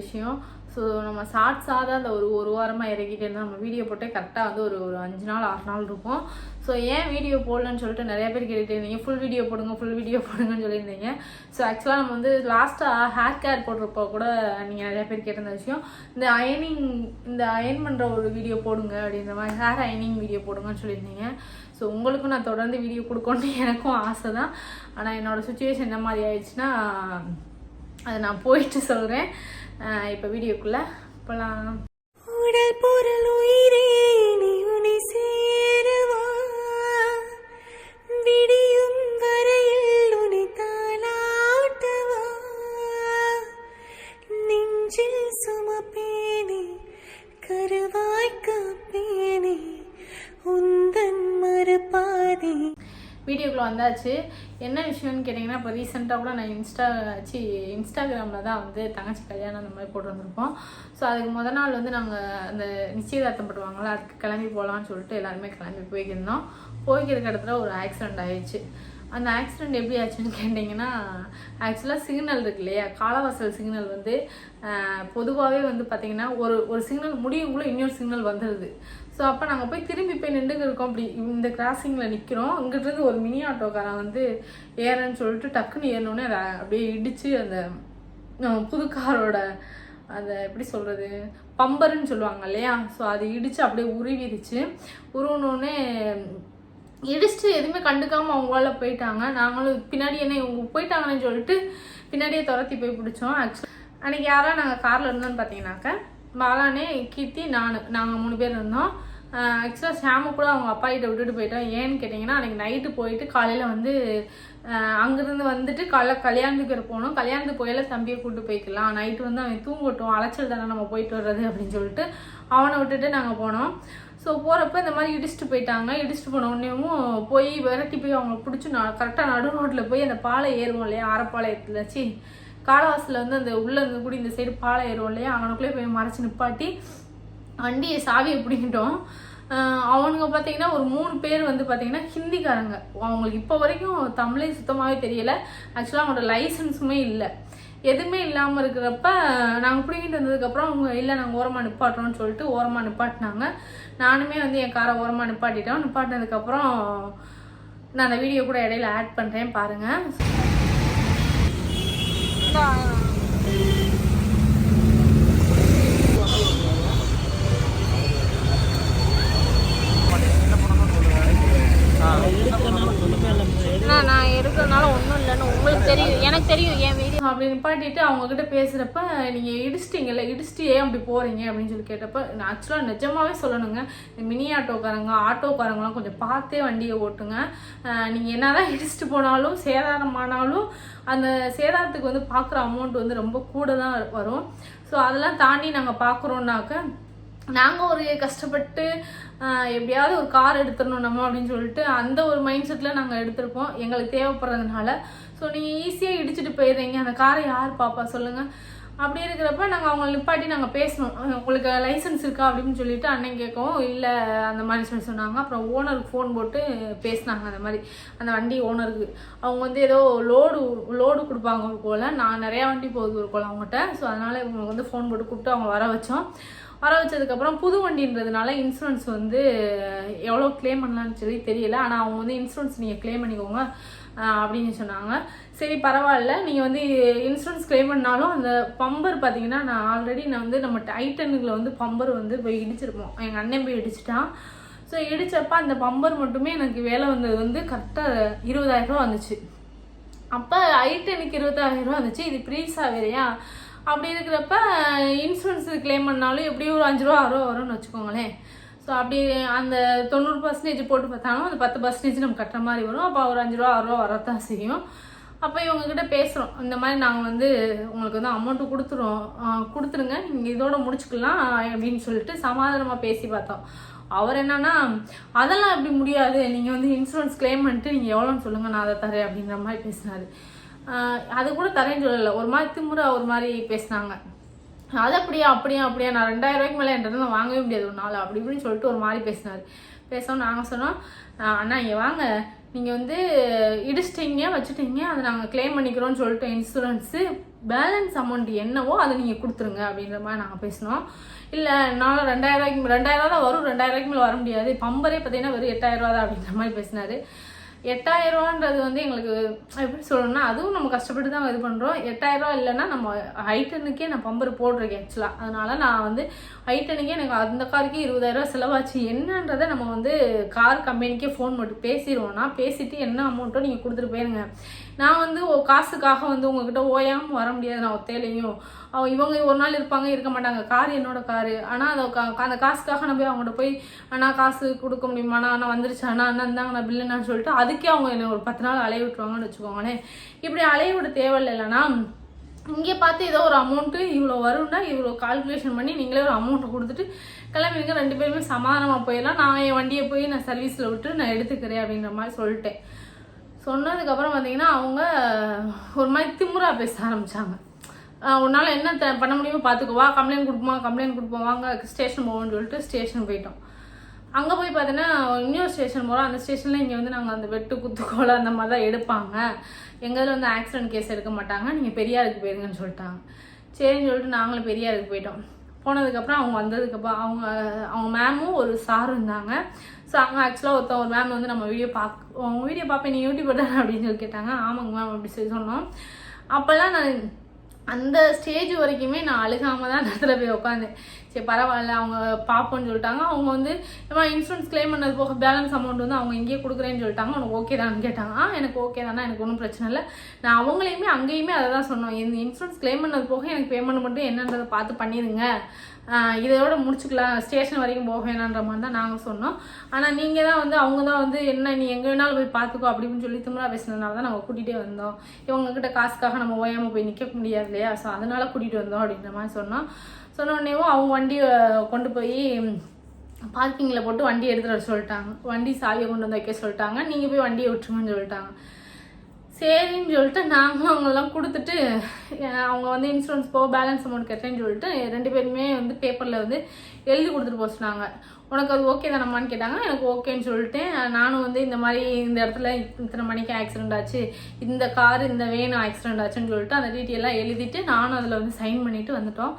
விஷயம். ஸோ நம்ம ஷார்ட்ஸாக தான் அந்த ஒரு ஒரு வாரமாக இறக்கிட்டே இருந்தால் நம்ம வீடியோ போட்டே கரெக்டாக வந்து ஒரு ஒரு அஞ்சு நாள் ஆறு நாள் இருக்கும். ஸோ ஏன் வீடியோ போடலன்னு சொல்லிட்டு நிறைய பேர் கேட்டுட்டு இருந்தீங்க. ஃபுல் வீடியோ போடுங்க ஃபுல் வீடியோ போடுங்கன்னு சொல்லியிருந்தீங்க. ஸோ ஆக்சுவலாக நம்ம வந்து லாஸ்ட்டாக ஹேர் கேர் போட்டிருப்போ கூட நீங்கள் நிறைய பேர் கேட்டிருந்த விஷயம். இந்த அயனிங் இந்த அயன் பண்ணுற ஒரு வீடியோ போடுங்க அப்படின்ற மாதிரி ஹேர் அயனிங் வீடியோ போடுங்கன்னு சொல்லியிருந்தீங்க. ஸோ உங்களுக்கும் நான் தொடர்ந்து வீடியோ கொடுக்கணும்னு எனக்கும் ஆசை தான் ஆனால் என்னோடய சுச்சுவேஷன் என்ன மாதிரி ஆயிடுச்சுன்னா அதை நான் போயிட்டு சொல்கிறேன் இப்போ வீடியோக்குள்ளே போகலாம் உடல் பொருள் உயிரே நீ உனை சேரவா? விடியும் வரையில் உனை தாளாட்டவா? நெஞ்சில் சுமப்பேனே கருவாய் காப்பேனே உந்தன் மறுபாதி வீடியோக்குள்ளே வந்தாச்சு. என்ன விஷயம்னு கேட்டிங்கன்னா இப்போ ரீசெண்டாக கூட நான் இன்ஸ்டா சி இன்ஸ்டாகிராமில் தான் வந்து தங்கச்சி கல்யாணம் அந்த மாதிரி போட்டு வந்திருப்போம் ஸோ அதுக்கு முத நாள் வந்து நாங்கள் அந்த நிச்சயதார்த்தம் பண்ணுவாங்களா அதுக்கு கிளம்பி போகலான்னு சொல்லிட்டு எல்லாருமே கிளம்பி போய்க்கிருந்தோம். போய்க்கிருக்க இடத்துல ஒரு ஆக்சிடெண்ட் ஆயிடுச்சு. அந்த ஆக்சிடெண்ட் எப்படி ஆச்சுன்னு கேட்டிங்கன்னா ஆக்சுவலாக சிக்னல் இருக்கு இல்லையா? காலவாசல் சிக்னல் வந்து பொதுவாகவே வந்து பார்த்திங்கன்னா ஒரு ஒரு சிக்னல் முடியுக்குள்ளே இன்னொரு சிக்னல் வந்துடுது ஸோ அப்போ நாங்கள் போய் திரும்பி போய் நின்றுங்க இருக்கோம். அப்படி இந்த கிராசிங்கில் நிற்கிறோம் அங்கிட்டிருந்து ஒரு மினி ஆட்டோக்காரன் வந்து ஏறேன்னு சொல்லிட்டு டக்குன்னு ஏறினோடனே அதை அப்படியே இடித்து அந்த புது காரோட அந்த எப்படி சொல்கிறது பம்பருன்னு சொல்லுவாங்க இல்லையா? ஸோ அது இடித்து அப்படியே உருவிடுச்சு உருவினோடனே இடிச்சுட்டு எதுவுமே கண்டுக்காமல் அவங்களால போயிட்டாங்க. நாங்களும் பின்னாடி என்ன இவங்க போயிட்டாங்கன்னு சொல்லிட்டு பின்னாடியே துரத்தி போய் பிடிச்சோம். ஆக்சுவலி அன்னைக்கு யாராவது நாங்கள் காரில் இருந்தோம்னு பார்த்தீங்கன்னாக்க பாலானே கீர்த்தி நான் நாங்கள் மூணு பேர் இருந்தோம். ஆக்சுவலாக ஷாமு கூட அவங்க அப்பா கிட்ட விட்டுட்டு போயிட்டோம். ஏன்னு கேட்டிங்கன்னா அன்றைக்கி நைட்டு போயிட்டு காலையில் வந்து அங்கேருந்து வந்துட்டு காலைல கல்யாணத்துக்கு வேற போகணும். கல்யாணத்துக்கு போயில தம்பியை கூப்பிட்டு போய்க்கலாம். நைட்டு வந்து அவன் தூங்கட்டும். அலைச்சல் தானே நம்ம போயிட்டு வர்றது அப்படின்னு சொல்லிட்டு அவனை விட்டுட்டு நாங்கள் போனோம். ஸோ போகிறப்ப இந்த மாதிரி இடிச்சுட்டு போயிட்டாங்க. இடிச்சுட்டு போன உடனேவும் போய் விரட்டி போய் அவங்கள பிடிச்சி நான் கரெக்டாக நடு ரோட்டில் போய் அந்த பாலை ஏறுவோம் இல்லையா? அரைப்பாளையத்தில் சி காலவாசலில் வந்து அந்த உள்ளே இருந்து கூடி இந்த சைடு பாலை ஏறுவோம் இல்லையா? அவனுக்குள்ளே போய் மறைச்சி நிப்பாட்டி வண்டியை சாவியை பிடிக்கிட்டோம் அவனுங்க பார்த்தீங்கன்னா ஒரு மூணு பேர் வந்து பார்த்தீங்கன்னா ஹிந்திக்காரங்க. அவங்களுக்கு இப்போ வரைக்கும் தமிழே சுத்தமாகவே தெரியல. ஆக்சுவலாக அவங்களோட லைசன்ஸுமே இல்லை. எதுவுமே இல்லாமல் இருக்கிறப்ப நாங்கள் பிடிங்கிட்டு வந்ததுக்கப்புறம் அவங்க இல்லை நாங்கள் ஓரமாக நிப்பாட்டுறோம்னு சொல்லிட்டு ஓரமாக நிப்பாட்டினாங்க. நானுமே வந்து என் காரை ஓரமாக நிப்பாட்டிட்டோம். நிப்பாட்டினதுக்கப்புறம் நான் அந்த வீடியோ கூட இடையில ஆட் பண்ணுறேன் பாருங்கள் நான் இருக்கிறதுனால ஒன்றும் இல்லைன்னு உங்களுக்கு தெரியும் எனக்கு தெரியும் என் வீடியோ அப்படி நிப்பாட்டிட்டு அவங்க கிட்ட பேசுறப்ப நீங்க இடிச்சிட்டீங்கல்ல இடிச்சிட்டு ஏன் அப்படி போறீங்க? அப்படின்னு சொல்லி கேட்டப்ப ஆக்சுவலாக நிஜமாவே சொல்லணுங்க. இந்த மினி ஆட்டோக்காரங்க ஆட்டோக்காரங்களாம் கொஞ்சம் பார்த்தே வண்டியை ஓட்டுங்க. நீங்கள் நீங்க என்னதான் இடிச்சிட்டு போனாலும் சேதாரமானாலும் அந்த சேதாரத்துக்கு வந்து பார்க்குற அமௌண்ட் வந்து ரொம்ப கூட தான் வரும். ஸோ அதெல்லாம் தாண்டி நாங்கள் பார்க்குறோன்னாக்க நாங்கள் ஒரு கஷ்டப்பட்டு எப்படியாவது ஒரு கார் எடுத்துடணும் நம்ம அப்படின்னு சொல்லிட்டு அந்த ஒரு மைண்ட் செட்டில் நாங்கள் எடுத்திருப்போம். எங்களுக்கு தேவைப்படுறதுனால. ஸோ நீங்கள் ஈஸியாக இடிச்சிட்டு போயிடுறீங்க. அந்த காரை யார் பாப்பா? சொல்லுங்கள் அப்படி இருக்கிறப்ப நாங்கள் அவங்களை நிப்பாட்டி நாங்கள் பேசணும். உங்களுக்கு லைசன்ஸ் இருக்கா அப்படின்னு சொல்லிட்டு அண்ணன் கேட்கவும் இல்லை அந்த மாதிரி சொல்லி சொன்னாங்க. அப்புறம் ஓனருக்கு ஃபோன் போட்டு பேசினாங்க அந்த மாதிரி. அந்த வண்டி ஓனருக்கு அவங்க வந்து ஏதோ லோடு லோடு கொடுப்பாங்க போல் நான் நிறையா வண்டி போகுது ஒரு போல் அவங்ககிட்ட. ஸோ அதனால் இவங்களுக்கு வந்து ஃபோன் போட்டு கூப்பிட்டு அவங்க வர வச்சோம். வர வச்சதுக்கப்புறம் புது வண்டின்றதுனால இன்சூரன்ஸ் வந்து எவ்வளோ க்ளைம் பண்ணலான்னு சொல்லி தெரியல. ஆனால் அவங்க வந்து இன்சூரன்ஸ் நீங்கள் க்ளைம் பண்ணிக்கோங்க. அப்படின்னு சொன்னாங்க. சரி பரவாயில்ல. நீங்கள் வந்து இன்சூரன்ஸ் க்ளைம் பண்ணாலும் அந்த பம்பர் பார்த்தீங்கன்னா நான் ஆல்ரெடி நான் வந்து நம்ம டைட்டனுக்குள்ள வந்து பம்பர் வந்து போய் இடிச்சிருப்போம். எங்கள் அண்ணன் போய் இடிச்சிட்டான். ஸோ இடித்தப்ப அந்த பம்பர் மட்டுமே எனக்கு வேலை வந்தது வந்து கரெக்டாக இருபதாயிரம் ரூபா வந்துச்சு. அப்போ ஐட்டனுக்கு இருபத்தாயிரம் ரூபா வந்துச்சு. இது ப்ரீஸா வேறையா? அப்படி இருக்கிறப்ப இன்சூரன்ஸ் க்ளைம் பண்ணாலும் எப்படியும் ஒரு அஞ்சு ரூபா ஆறு ரூபா வரும்னு வச்சுக்கோங்களேன். ஸோ அப்படி அந்த தொண்ணூறு பர்சன்டேஜ் போட்டு பார்த்தாலும் அந்த பத்து பர்சன்டேஜ் நம்ம கட்டுற மாதிரி வரும். அப்போ ஒரு அஞ்சு ரூபா ஆறு ரூபா வரத்தான் செய்யும். அப்போ இவங்ககிட்ட பேசுகிறோம் இந்த மாதிரி நாங்கள் வந்து உங்களுக்கு வந்து அமௌண்ட்டு கொடுத்துருவோம் கொடுத்துருங்க. நீங்கள் இதோட முடிச்சுக்கலாம் அப்படின்னு சொல்லிட்டு சமாதானமாக பேசி பார்த்தோம். அவர் என்னன்னா அதெல்லாம் எப்படி முடியாது. நீங்கள் வந்து இன்சூரன்ஸ் க்ளைம் பண்ணிட்டு நீங்கள் எவ்வளோன்னு சொல்லுங்கள் நான் அதை தரேன். அப்படின்ற மாதிரி பேசினாரு அது கூட தரேன்னு சொல்லலை. ஒரு மாதிரி திமுறை ஒரு மாதிரி பேசினாங்க. அது அப்படியா அப்படியா அப்படியா? நான் ரெண்டாயிரம் ரூபாய்க்கு மேலே என்கிட்ட நான் வாங்கவே முடியாது ஒரு நாள். அப்படி இப்படின்னு சொல்லிட்டு ஒரு மாதிரி பேசினார். பேசவும் நாங்கள் சொன்னோம் அண்ணா இங்கே வாங்க. நீங்கள் வந்து இடிச்சிட்டிங்க வச்சுட்டீங்க. அதை நாங்கள் க்ளைம் பண்ணிக்கிறோம்னு சொல்லிட்டு இன்சூரன்ஸு பேலன்ஸ் அமௌண்ட் என்னவோ அதை நீங்கள் கொடுத்துருங்க அப்படின்ற மாதிரி நாங்கள் பேசினோம். இல்லை என்னால் ரெண்டாயிரம் ரூபாய்க்கு ரெண்டாயிரம் தான் வரும். ரெண்டாயிரம் ரூபாய்க்கு மேலே வர முடியாது. பம்பரே பார்த்தீங்கன்னா வெறும் எட்டாயிரம் ரூபா தான் அப்படின்ற மாதிரி பேசினாரு. எட்டாயிரம் ரூபான்றது வந்து எங்களுக்கு எப்படி சொல்லணும்னா அதுவும் நம்ம கஷ்டப்பட்டு தான் இது பண்ணுறோம் எட்டாயிரம் ரூபா இல்லைன்னா நம்ம ஹைட்டனுக்கே நான் பம்பர் போட்டிருக்கேன் ஆக்சுவலாக அதனால நான் வந்து ஹைட்டனுக்கே எனக்கு அந்த காருக்கே இருபதாயிரம் ரூபா செலவாச்சு. என்னன்றதை நம்ம வந்து கார் கம்பெனிக்கே ஃபோன் மட்டும் பேசிடுவோம்னா பேசிட்டு என்ன அமௌண்ட்டோ நீங்கள் கொடுத்துட்டு போயிருங்க. நான் வந்து ஓ- காசுக்காக வந்து உங்ககிட்ட ஓயாமல் வர முடியாது. நான் ஒத்தையிலையும். அவங்க இவங்க ஒரு நாள் இருப்பாங்க இருக்க மாட்டாங்க. கார் என்னோட காரு. ஆனால் அதை கா- அந்த காசுக்காக நான் போய் அவங்கள்ட்ட போய் அண்ணா காசு கொடுக்க முடியுமாண்ணா அண்ணா வந்துருச்சு. அண்ணா அண்ணா இருந்தாங்க நான் பில்லுன்னு சொல்லிட்டு அதுக்கே அவங்க என்னை ஒரு பத்து நாள் அலைய விட்டுருவாங்கன்னு வச்சுக்கோங்களேன். இப்படி அலைய விட தேவையில்லை. இல்லைன்னா இங்கே பார்த்து ஏதோ ஒரு அமௌண்ட்டு இவ்வளோ வரும்னா இவ்வளோ கால்குலேஷன் பண்ணி நீங்களே ஒரு அமௌண்ட்டை கொடுத்துட்டு கிளம்பிங்க ரெண்டு பேருமே சமாதானமாக போயிடலாம். நான் என் வண்டியை போய் நான் சர்வீஸில் விட்டு நான் எடுத்துக்கிறேன். அப்படின்ற மாதிரி சொல்லிட்டேன். சொன்னதுக்கப்புறம் பார்த்தீங்கன்னா அவங்க ஒரு மாதிரி திமுறா பேச ஆரம்பித்தாங்க உன்னால் என்ன த- பண்ண முடியுமோ பார்த்துக்கோ வா கம்ப்ளைண்ட் கொடுப்போமா கம்ப்ளைண்ட் கொடுப்போம் வாங்க ஸ்டேஷன் போவோம்னு சொல்லிட்டு ஸ்டேஷன் போயிட்டோம். அங்கே போய் பார்த்தீங்கன்னா இன்னொரு ஸ்டேஷன் போகிறோம் அந்த ஸ்டேஷனில் இங்கே வந்து நாங்கள் அந்த வெட்டு குத்துக்கோலை அந்த மாதிரி தான் எடுப்பாங்க. எங்கள் இதில் வந்து ஆக்சிடென்ட் கேஸ் எடுக்க மாட்டாங்க. நீங்கள் பெரியாருக்கு போயிருங்கன்னு சொல்லிட்டாங்க. சரின்னு சொல்லிட்டு நாங்களும் பெரியாருக்கு போயிட்டோம். போனதுக்கப்புறம் அவங்க வந்ததுக்கப்புறம் அவங்க அவங்க மேமும் ஒரு சாரும் இருந்தாங்க. ஸோ அங்கே ஆக்சுவலாக ஒருத்தன் ஒரு மேம் வந்து நம்ம வீடியோ பார்க்க உங்கள் வீடியோ பார்ப்பேன் நீ யூடியூப் தானே அப்படின்னு சொல்லி கேட்டாங்க. ஆமாங்க மேம் அப்படி சொல்லி சொன்னோம். அப்போல்லாம் நான் அந்த ஸ்டேஜ் வரைக்குமே நான் அழுகாம தான் இடத்துல போய் உட்காந்தேன் சரி பரவாயில்ல அவங்க பார்ப்போம்னு சொல்லிட்டாங்க. அவங்க வந்து ஏமா இன்சூரன்ஸ் க்ளைம் பண்ணது போக பேலன்ஸ் அமௌண்ட் வந்து அவங்க இங்கேயே கொடுக்குறேன்னு சொல்லிட்டாங்க. உனக்கு ஓகே தான்னு கேட்டாங்க. ஆ எனக்கு ஓகே தானே எனக்கு ஒன்றும் பிரச்சனை இல்லை. நான் அவங்களையுமே அங்கேயுமே அதை தான் சொன்னோம். இந்த இன்சூரன்ஸ் கிளைம் பண்ணது போக எனக்கு பேமெண்ட் மட்டும் என்னன்றதை பார்த்து பண்ணிடுங்க. இதோட முடிச்சுக்கலாம். ஸ்டேஷன் வரைக்கும் போக வேணான்ற மாதிரி தான் நாங்கள் சொன்னோம். ஆனால் நீங்கள் தான் வந்து அவங்க தான் வந்து என்ன நீ எங்கே வேணாலும் போய் பார்த்துக்கோ அப்படின்னு சொல்லி திமுறா பேசினதுனால தான் நாங்கள் கூட்டிகிட்டே வந்தோம். இவங்கக்கிட்ட காசுக்காக நம்ம ஓயாமல் போய் நிற்க முடியாது இல்லையா? ஸோ அதனால கூட்டிகிட்டு வந்தோம் அப்படின்ற மாதிரி சொன்னோம். சொன்ன அவங்க வண்டியை கொண்டு போய் பார்க்கிங்கில் போட்டு வண்டி எடுத்துகிட்டு வர சொல்லிட்டாங்க. வண்டி சாவியை கொண்டு வந்து வைக்க சொல்லிட்டாங்க. நீங்கள் போய் வண்டியை விட்டுருங்கன்னு சொல்லிட்டாங்க. சரின்னு சொல்லிட்டு நாங்களும் அவங்கெல்லாம் கொடுத்துட்டு அவங்க வந்து இன்சூரன்ஸ் போக பேலன்ஸ் அமௌண்ட் கட்டுறேன்னு சொல்லிட்டு ரெண்டு பேருமே வந்து பேப்பரில் வந்து எழுதி கொடுத்துட்டு போக சொன்னாங்க. உனக்கு அது ஓகே தானம்மான்னு கேட்டாங்க. எனக்கு ஓகேன்னு சொல்லிட்டேன் நானும் வந்து இந்த மாதிரி இந்த இடத்துல இத்தனை மணிக்கு ஆக்சிடென்ட் ஆச்சு இந்த கார் இந்த வேன் ஆக்சிடென்ட் ஆச்சுன்னு சொல்லிட்டு அந்த டீட்டெயிலாம் எழுதிட்டு நானும் அதில் வந்து சைன் பண்ணிட்டு வந்துட்டோம்.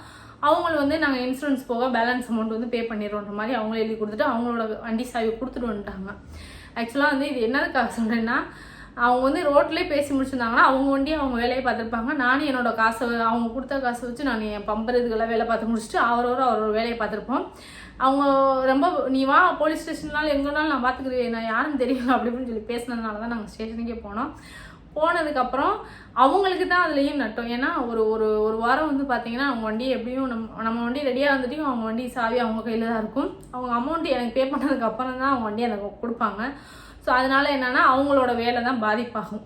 அவங்களும் வந்து நாங்கள் இன்சூரன்ஸ் போக பேலன்ஸ் அமௌண்ட் வந்து பே பண்ணிடுறோன்ற மாதிரி அவங்களும் எழுதி கொடுத்துட்டு அவங்களோட வண்டி சாவி கொடுத்துட்டு வந்துட்டாங்க. ஆக்சுவலாக வந்து இது என்னதுக்காக சொல்கிறேன்னா அவங்க வந்து ரோட்லேயே பேசி முடிச்சிருந்தாங்கன்னா அவங்க ஒண்டியே அவங்க வேலையை பார்த்துருப்பாங்க. நானும் என்னோட காசை அவங்க கொடுத்த காசை வச்சு நான் என் பம்பர் இதுக்கெல்லாம் வேலை பார்த்து முடிச்சுட்டு அவரோட அவரோட வேலையை பார்த்துருப்போம். அவங்க ரொம்ப நீ வா போலீஸ் ஸ்டேஷன்னாலும் எங்கேனாலும் நான் பார்த்துக்கிறேன். நான் யாருன்னு தெரியல அப்படி சொல்லி பேசினதுனால தான் நாங்கள் ஸ்டேஷனுக்கே போனோம். போனதுக்கப்புறம் அவங்களுக்கு தான் அதுலேயும் நட்டோம். ஏன்னா ஒரு ஒரு ஒரு வாரம் வந்து பார்த்தீங்கன்னா அவங்க வண்டி எப்படியும் நம்ம நம்ம வண்டி ரெடியாக வந்துட்டும் அவங்க வண்டி சாவி அவங்க கையில் தான் இருக்கும். அவங்க அமௌண்ட் எனக்கு பே பண்ணதுக்கப்புறம் தான் அவங்க வண்டி எனக்கு கொடுப்பாங்க. ஸோ அதனால என்னென்னா அவங்களோட வேலை தான் பாதிப்பாகும்.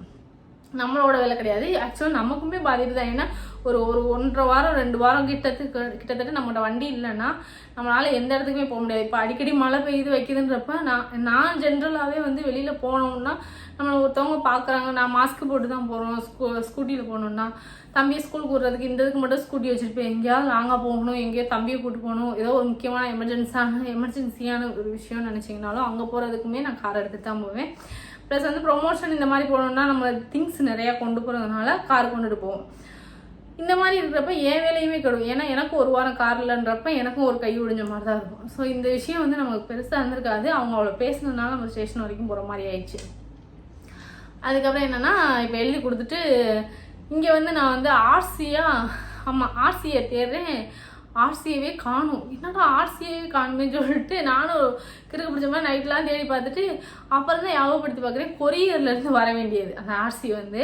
நம்மளோட வேலை கிடையாது. ஆக்சுவலாக நமக்குமே பாதிப்பு தான். ஏன்னா ஒரு ஒரு ஒன்றரை வாரம் ரெண்டு வாரம் கிட்டத்துக்கு கிட்டத்தட்ட நம்மளோட வண்டி இல்லைன்னா நம்மளால எந்த இடத்துக்குமே போக முடியாது. இப்போ அடிக்கடி மழை பெய்யுது வைக்குதுன்றப்ப நான் நான் ஜென்ரலாகவே வந்து வெளியில் போனோம்னா நம்மளை ஒருத்தவங்க பார்க்குறாங்க நான் மாஸ்க் போட்டு தான் போகிறோம் ஸ்கூ ஸ்கூட்டியில் போகணுன்னா தம்பியை ஸ்கூலுக்கு விடுறதுக்கு இந்த இதுக்கு மட்டும் ஸ்கூட்டி வச்சுருப்பேன். எங்கேயாவது லாங்காக போகணும். எங்கேயோ தம்பியை கூட்டு போகணும். ஏதோ ஒரு முக்கியமான எமர்ஜென்சியான எமர்ஜென்சியான ஒரு விஷயம்னு நினச்சிங்கனாலும் அங்கே போகிறதுக்குமே நான் கார் எடுத்து தான் போவேன். ப்ளஸ் வந்து ப்ரொமோஷன் இந்த மாதிரி போகணுன்னா நம்ம திங்ஸ் நிறையா கொண்டு போகிறதுனால கார் கொண்டுட்டு போவோம். இந்த மாதிரி இருக்கிறப்ப என் வேலையுமே கெடும். ஏன்னா எனக்கும் ஒரு வாரம் கார் இல்லைன்றப்ப எனக்கும் ஒரு கை ஒடிஞ்ச மாதிரி தான் இருக்கும். ஸோ இந்த விஷயம் வந்து நமக்கு பெருசாக இருந்திருக்காது. அவங்க அவ்வளோ பேசுனதுனால நம்ம ஸ்டேஷன் வரைக்கும் போகிற மாதிரி ஆயிடுச்சு. அதுக்கப்புறம் என்னன்னா இப்போ எழுதி கொடுத்துட்டு இங்கே வந்து நான் வந்து ஆர்சியாக ஆமாம் ஆர்சியை தேடுறேன். ஆர்சியவே காணும். என்னடா ஆர்சியவே காணுமே சொல்லிட்டு நானும் கிறுக்கு பிடிச்ச மாதிரி நைட்லாம் தேடி பார்த்துட்டு அப்புறம் தான் ஞாபகப்படுத்தி பார்க்குறேன். கொரியர்லேருந்து வர வேண்டியது. அந்த ஆர்சி வந்து.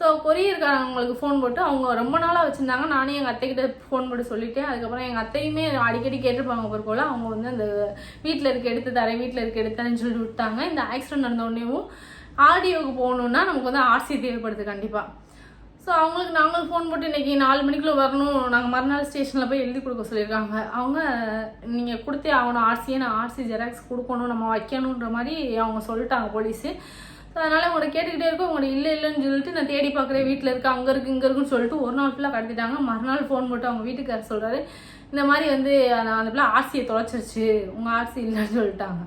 ஸோ கொரியர்காரங்களுக்கு ஃபோன் போட்டு அவங்க ரொம்ப நாளாக வச்சுருந்தாங்க. நானும் எங்கள் அத்தைக்கிட்ட ஃபோன் போட்டு சொல்லிட்டேன். அதுக்கப்புறம் எங்கள் அத்தையுமே அடிக்கடி கேட்டிருப்பாங்க ஒரு போல். அவங்க வந்து அந்த வீட்டில் இருக்க எடுத்து தரேன் வீட்டில் இருக்க எடுத்து தரேன்னு சொல்லிட்டு விட்டாங்க. இந்த ஆக்சிடென்ட் நடந்த உடனேவும் ஆடியோவுக்கு போகணுன்னா நமக்கு வந்து ஆர்சி தேவைப்படுது கண்டிப்பாக ஸோ அவங்களுக்கு நாங்களும் ஃபோன் போட்டு இன்றைக்கி நாலு மணிக்குள்ளே வரணும். நாங்கள் மறுநாள் ஸ்டேஷனில் போய் எழுதி கொடுக்க சொல்லியிருக்காங்க. அவங்க நீங்கள் கொடுத்தே ஆகணும். ஆர்சியை நான் ஆர்சி ஜெராக்ஸ் கொடுக்கணும். நம்ம வைக்கணுன்ற மாதிரி அவங்க சொல்லிட்டாங்க போலீஸு ஸோ அதனால் உங்களை கேட்டுக்கிட்டே இருக்கோம். உங்களை இல்லை இல்லைன்னு சொல்லிட்டு நான் தேடி பார்க்குறேன். வீட்டில் இருக்கு அங்கே இருக்குது இங்கே இருக்குன்னு சொல்லிட்டு ஒரு நாள் ஃபுல்லாக கடத்திட்டாங்க. மறுநாள் ஃபோன் போட்டு அவங்க வீட்டுக்காரர் சொல்கிறாரு இந்த மாதிரி வந்து நான் அந்த பிள்ளை ஆர்சியை தொலைச்சிருச்சு. உங்கள் ஆர்சி இல்லைன்னு சொல்லிட்டாங்க.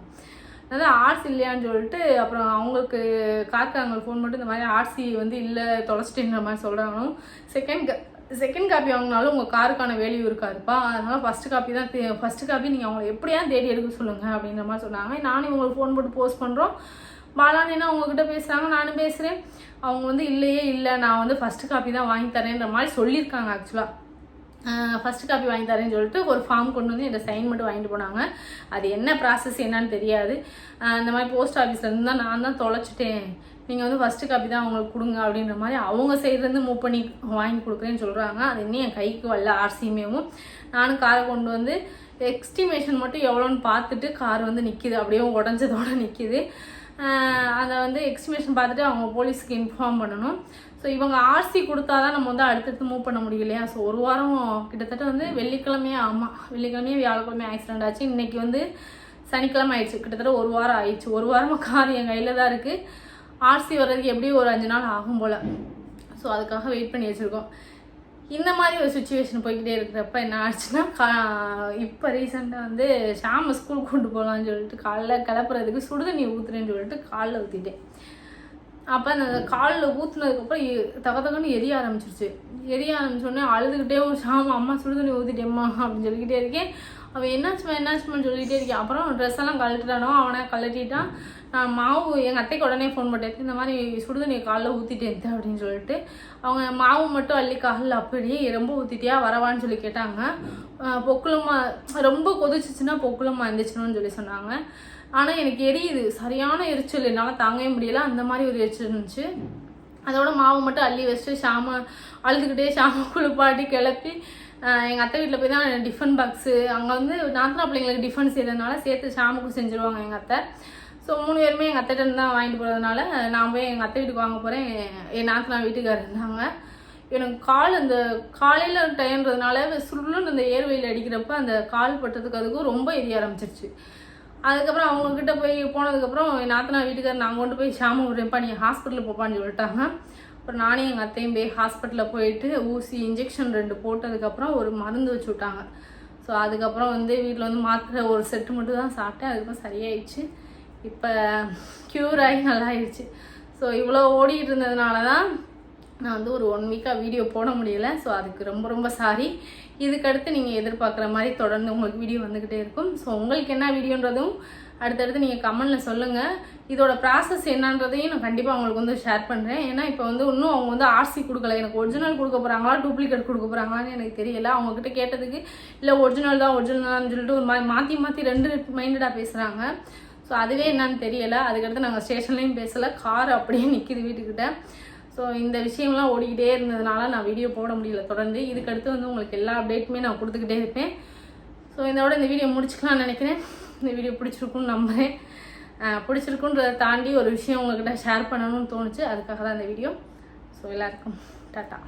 அதான் ஆர்சி இல்லையான்னு சொல்லிட்டு அப்புறம் அவங்களுக்கு காக்காங்க ஃபோன் மட்டும் இந்த மாதிரி ஆர்சி வந்து இல்லை தொலைச்சிட்டேன்ற மாதிரி சொல்கிறாங்களும் செகண்ட் செகண்ட் காப்பி வாங்கினாலும் உங்கள் காருக்கான வேல்யூ இருக்காதுப்பா. அதனால் ஃபஸ்ட்டு காப்பி தான் ஃபஸ்ட்டு காப்பி நீங்கள் அவங்கள எப்படியா தேடி எடுக்க சொல்லுங்கள் அப்படின்ற மாதிரி சொன்னாங்க. நானும் இவங்களுக்கு ஃபோன் போட்டு போஸ்ட் பண்ணுறோம் பாலானினா அவங்கக்கிட்ட பேசுகிறாங்க நானும் பேசுகிறேன் அவங்க வந்து இல்லையே இல்லை நான் வந்து ஃபஸ்ட்டு காப்பி தான் வாங்கி தரேன்ற மாதிரி சொல்லியிருக்காங்க ஆக்சுவலாக ஃபஸ்ட் காப்பி வாங்கி தரேன்னு சொல்லிட்டு ஒரு ஃபார்ம் கொண்டு வந்து என்னோட சைன் மட்டும் வாங்கிட்டு போனாங்க. அது என்ன ப்ராசஸ் என்னன்னு தெரியாது. இந்த மாதிரி போஸ்ட் ஆஃபீஸ்லேருந்து தான் நான் தான் தொலைச்சிட்டேன். நீங்கள் வந்து ஃபஸ்ட்டு காப்பி தான் அவங்களுக்கு கொடுங்க அப்படின்ற மாதிரி அவங்க சைட்லேருந்து மூவ் பண்ணி வாங்கி கொடுக்குறேன்னு சொல்கிறாங்க அது இன்னும் என் கைக்கு வரல ஆர்சிமேவும் நானும் காரை கொண்டு வந்து எக்ஸ்டிமேஷன் மட்டும் எவ்வளோன்னு பார்த்துட்டு கார் வந்து நிற்கிது அப்படியே உடஞ்சதோட நிற்கிது அதை வந்து எக்ஸ்டிமேஷன் பார்த்துட்டு அவங்க போலீஸ்க்கு இன்ஃபார்ம் பண்ணணும். ஸோ இவங்க ஆர்சி கொடுத்தா தான் நம்ம வந்து அடுத்தடுத்து மூவ் பண்ண முடியும் இல்லையா? ஸோ ஒரு வாரம் கிட்டத்தட்ட வந்து வெள்ளிக்கிழமையே ஆமாம் வெள்ளிக்கிழமையே வியாழக்கிழமை ஆக்சிடென்ட் ஆச்சு. இன்றைக்கி வந்து சனிக்கிழமை ஆயிடுச்சு. கிட்டத்தட்ட ஒரு வாரம் ஆயிடுச்சு. ஒரு வாரமாக கார் என் கையில் தான் இருக்குது ஆர்சி வர்றதுக்கு எப்படியும் ஒரு அஞ்சு நாள் ஆகும் போல். ஸோ அதுக்காக வெயிட் பண்ணி வச்சுருக்கோம். இந்த மாதிரி ஒரு சுச்சுவேஷன் போய்கிட்டே இருக்கிறப்ப என்ன ஆச்சுன்னா கா இப்போ ரீசெண்டாக வந்து ஷாம ஸ்கூல் கொண்டு போகலான்னு சொல்லிட்டு காலைல கிளப்புறதுக்கு சுடுதண்ணி ஊற்றுறேன்னு சொல்லிட்டு காலில் ஊற்றிட்டேன் அப்போ அந்த காலில் ஊற்றுனதுக்கப்புறம் தக தகன்னு எரிய ஆரம்பிச்சிருச்சு. எரிய ஆரம்பிச்சோடனே அழுதுகிட்டே சாமா அம்மா சுடுதண்ணி ஊற்றிட்டேம்மா அப்படின்னு சொல்லிக்கிட்டே இருக்கேன். அவன் என்னாச்சுமா என்னாச்சுமான்னு சொல்லிகிட்டே இருக்கேன் அப்புறம் ட்ரெஸ் எல்லாம் கழட்டிட்டானோ? அவனை கழட்டிட்டான் நான் மாவு எங்கள் அத்தைக்கு உடனே ஃபோன் பண்ணிட்டேன் இந்த மாதிரி சுடுதண்ணி காலில் இருந்தேன் அப்படின்னு சொல்லிட்டு அவங்க மாவு மட்டும் அள்ளி காலில் அப்படியே ரொம்ப ஊற்றிட்டியா வரவான்னு சொல்லி கேட்டாங்க. ஆஹ் பொக்குளமா ரொம்ப கொதிச்சிச்சுன்னா பொக்குளமா இருந்துச்சுன்னு சொல்லி சொன்னாங்க. ஆனால் எனக்கு எரியுது. சரியான எரிச்சல். என்னால் தாங்கவே முடியல. அந்த மாதிரி ஒரு எரிச்சல் இருந்துச்சு. அதோட மாவு மட்டும் அள்ளி வச்சுட்டு ஷாம அழுதுகிட்டே ஷாம குளிப்பாட்டி கிளப்பி எங்கள் அத்தை வீட்டில் போய் தான் டிஃபன் பாக்ஸு அங்கே வந்து நாத்தனா பிள்ளைங்களுக்கு டிஃபன் செய்கிறதுனால சேர்த்து ஷாமுக்கும் செஞ்சுருவாங்க எங்கள் அத்தை. ஸோ மூணு பேருமே எங்கள் அத்தைகிட்ட இருந்து தான் வாங்கிட்டு போகிறதுனால நான் போய் எங்கள் அத்தை வீட்டுக்கு வாங்க போகிறேன் என் நாத்தனா வீட்டுக்காரர் இருந்தாங்க. எனக்கு கால் அந்த காலையில் டயன்றதுனால சுருளுன்னு அந்த ஏர்வையில் அடிக்கிறப்ப அந்த கால் பட்டதுக்கு அதுக்கும் ரொம்ப எரிய ஆரம்பிச்சிருச்சு. அதுக்கப்புறம் அவங்கக்கிட்ட போய் போனதுக்கப்புறம் என் நாத்தனா வீட்டுக்காரர் நான் கொண்டு போய் ஷாமு விடுறேன்ப்பா நீ ஹாஸ்பிட்டலுக்கு போப்பான்னு சொல்லிட்டாங்க. அப்புறம் நானே எங்கள் அத்தையும் போய் ஹாஸ்பிட்டலில் போயிட்டு ஊசி இன்ஜெக்ஷன் ரெண்டு போட்டதுக்கப்புறம் ஒரு மருந்து வச்சு விட்டாங்க. ஸோ அதுக்கப்புறம் வந்து வீட்டில் வந்து மாத்திரை ஒரு செட்டு மட்டும் தான் சாப்பிட்டேன். அதுக்கப்புறம் சரியாயிடுச்சு. இப்போ க்யூர் ஆகி நல்லா ஆயிடுச்சு ஸோ இவ்வளோ ஓடிட்டு இருந்ததுனால தான் நான் வந்து ஒரு ஒன் வீக்காக வீடியோ போட முடியல. ஸோ அதுக்கு ரொம்ப ரொம்ப சாரி இதுக்கடுத்து நீங்கள் எதிர்பார்க்குற மாதிரி தொடர்ந்து உங்களுக்கு வீடியோ வந்துக்கிட்டே இருக்கும். ஸோ உங்களுக்கு என்ன வீடியோன்றதும் அடுத்தடுத்து நீங்கள் கமெண்டில் சொல்லுங்கள் இதோட ப்ராசஸ் என்னன்றதையும் நான் கண்டிப்பாக அவங்களுக்கு வந்து ஷேர் பண்ணுறேன் ஏன்னா இப்போ வந்து இன்னும் அவங்க வந்து ஆர்சி கொடுக்கல. எனக்கு ஒரிஜினல் கொடுக்க போகிறாங்களா டூப்ளிகேட் கொடுக்க போகிறாங்களான்னு எனக்கு தெரியல. அவங்கக்கிட்ட கேட்டதுக்கு இல்லை ஒரிஜினல் தான் ஒரிஜினல் தான் சொல்லிட்டு ஒரு மாதிரி மாற்றி மாற்றி ரெண்டு மைண்டடாக பேசுகிறாங்க ஸோ அதுவே என்னன்னு தெரியலை. அதுக்கடுத்து நாங்கள் ஸ்டேஷன்லேயும் பேசலை. கார் அப்படியே நிற்கிது வீட்டுக்கிட்ட. ஸோ இந்த விஷயம்லாம் ஓடிக்கிட்டே இருந்ததுனால நான் வீடியோ போட முடியல தொடர்ந்து. இதுக்கடுத்து வந்து உங்களுக்கு எல்லா அப்டேட்டுமே நான் கொடுத்துக்கிட்டே இருப்பேன். ஸோ இதோட இந்த வீடியோ முடிச்சுக்கலாம்னு நினைக்கிறேன். இந்த வீடியோ பிடிச்சிருக்குன்னு நம்புகிறேன் பிடிச்சிருக்குன்றதை தாண்டி ஒரு விஷயம் உங்கள்கிட்ட ஷேர் பண்ணணும்னு தோணுச்சு. அதுக்காக தான் இந்த வீடியோ ஸோ எல்லாருக்கும் டாட்டா.